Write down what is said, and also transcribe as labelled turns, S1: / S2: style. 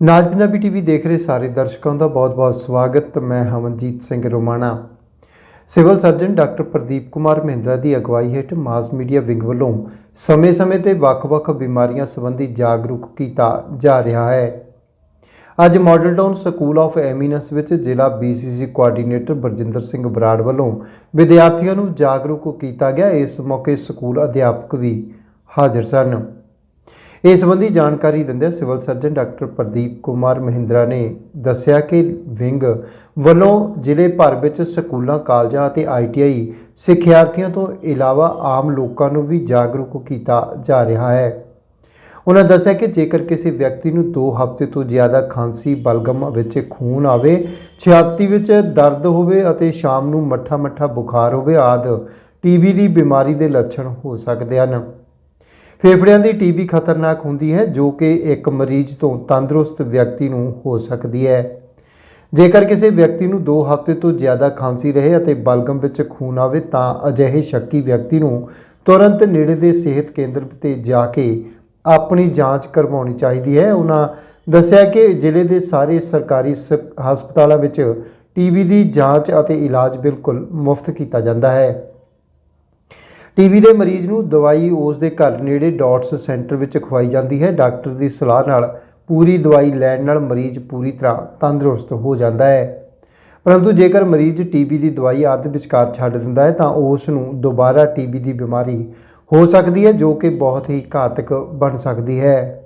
S1: ਨਾਜ Punjabi TV ਦੇਖ ਰਹੇ ਸਾਰੇ ਦਰਸ਼ਕਾਂ ਦਾ ਬਹੁਤ-ਬਹੁਤ ਸਵਾਗਤ। ਮੈਂ Hamanjeet Singh Romana. Civil surgeon doctor Pradeep Kumar Mahindra ਦੀ ਅਗਵਾਈ ਹੇਠ ਮਾਸ ਮੀਡੀਆ ਵਿੰਗ ਵੱਲੋਂ ਸਮੇਂ-ਸਮੇਂ ਤੇ ਵੱਖ-ਵੱਖ ਬਿਮਾਰੀਆਂ ਸੰਬੰਧੀ ਜਾਗਰੂਕ ਕੀਤਾ ਜਾ ਰਿਹਾ ਹੈ। ਅੱਜ Model Town School of Eminence ਵਿੱਚ ਜ਼ਿਲ੍ਹਾ ਬੀਸੀਸੀ ਕੋਆਰਡੀਨੇਟਰ ਬਰਜਿੰਦਰ ਸਿੰਘ ਬਰਾੜ ਵੱਲੋਂ ਵਿਦਿਆਰਥੀਆਂ ਨੂੰ ਜਾਗਰੂਕ ਕੀਤਾ ਗਿਆ। ਇਸ ਮੌਕੇ ਸਕੂਲ ਅਧਿਆਪਕ ਵੀ ਹਾਜ਼ਰ ਸਨ। ਇਸ ਸੰਬੰਧੀ ਜਾਣਕਾਰੀ ਦਿੰਦਿਆਂ civil surgeon doctor Pradeep Kumar Mahindra ਨੇ ਦੱਸਿਆ ਕਿ ਵਿੰਗ ਵੱਲੋਂ ਜ਼ਿਲ੍ਹੇ ਭਰ ਵਿੱਚ ਸਕੂਲਾਂ, ਕਾਲਜਾਂ ਅਤੇ ਆਈਟੀਆਈ ਸਿੱਖਿਆਰਥੀਆਂ ਤੋਂ ਇਲਾਵਾ ਆਮ ਲੋਕਾਂ ਨੂੰ ਵੀ ਜਾਗਰੂਕ ਕੀਤਾ ਜਾ ਰਿਹਾ ਹੈ। ਉਹਨਾਂ ਦੱਸਿਆ ਕਿ ਜੇਕਰ ਕਿਸੇ ਵਿਅਕਤੀ ਨੂੰ 2 ਹਫ਼ਤੇ ਤੋਂ ਜ਼ਿਆਦਾ ਖਾਂਸੀ, ਬਲਗਮ ਵਿੱਚ ਖੂਨ ਆਵੇ, ਛਾਤੀ ਵਿੱਚ ਦਰਦ ਹੋਵੇ ਅਤੇ ਸ਼ਾਮ ਨੂੰ ਮੱਠਾ-ਮੱਠਾ ਬੁਖਾਰ ਹੋਵੇ ਆਦ ਟੀਬੀ ਦੀ ਬਿਮਾਰੀ ਦੇ ਲੱਛਣ ਹੋ ਸਕਦੇ ਹਨ। ਫੇਫੜਿਆਂ ਦੀ ਟੀਬੀ ਖਤਰਨਾਕ ਹੁੰਦੀ ਹੈ, ਜੋ ਕਿ ਇੱਕ ਮਰੀਜ਼ ਤੋਂ ਤੰਦਰੁਸਤ ਵਿਅਕਤੀ ਨੂੰ ਹੋ ਸਕਦੀ ਹੈ। ਜੇਕਰ ਕਿਸੇ ਵਿਅਕਤੀ ਨੂੰ 2 ਹਫ਼ਤੇ ਤੋਂ ਜ਼ਿਆਦਾ ਖਾਂਸੀ ਰਹੇ ਅਤੇ ਬਲਗਮ ਵਿੱਚ ਖੂਨ ਆਵੇ, ਤਾਂ ਅਜਿਹੇ ਸ਼ੱਕੀ ਵਿਅਕਤੀ ਨੂੰ ਤੁਰੰਤ ਨੇੜੇ ਦੇ ਸਿਹਤ ਕੇਂਦਰ ਤੇ ਜਾ ਕੇ ਆਪਣੀ ਜਾਂਚ ਕਰਵਾਉਣੀ ਚਾਹੀਦੀ ਹੈ। ਉਹਨਾਂ ਦੱਸਿਆ ਕਿ ਜ਼ਿਲ੍ਹੇ ਦੇ ਸਾਰੇ ਸਰਕਾਰੀ ਸ- ਹਸਪਤਾਲਾਂ ਵਿੱਚ ਟੀਬੀ ਦੀ ਜਾਂਚ ਅਤੇ ਇਲਾਜ ਬਿਲਕੁਲ ਮੁਫਤ ਕੀਤਾ ਜਾਂਦਾ ਹੈ। ਟੀਬੀ ਦੇ ਮਰੀਜ਼ ਨੂੰ ਦਵਾਈ ਉਸ ਦੇ ਘਰ ਨੇੜੇ ਡਾਟਸ ਸੈਂਟਰ ਵਿੱਚ ਖਵਾਈ ਜਾਂਦੀ ਹੈ। ਡਾਕਟਰ ਦੀ ਸਲਾਹ ਨਾਲ ਪੂਰੀ ਦਵਾਈ ਲੈਣ ਨਾਲ ਮਰੀਜ਼ ਪੂਰੀ ਤਰ੍ਹਾਂ ਤੰਦਰੁਸਤ ਹੋ ਜਾਂਦਾ ਹੈ। ਪਰੰਤੂ ਜੇਕਰ ਮਰੀਜ਼ ਟੀਬੀ ਦੀ ਦਵਾਈ ਅੱਧ ਵਿਚਕਾਰ ਛੱਡ ਦਿੰਦਾ ਹੈ ਤਾਂ ਉਸ ਨੂੰ ਦੁਬਾਰਾ ਟੀਬੀ ਦੀ ਬਿਮਾਰੀ ਹੋ ਸਕਦੀ ਹੈ, ਜੋ ਕਿ ਬਹੁਤ ਹੀ ਘਾਤਕ ਬਣ ਸਕਦੀ ਹੈ।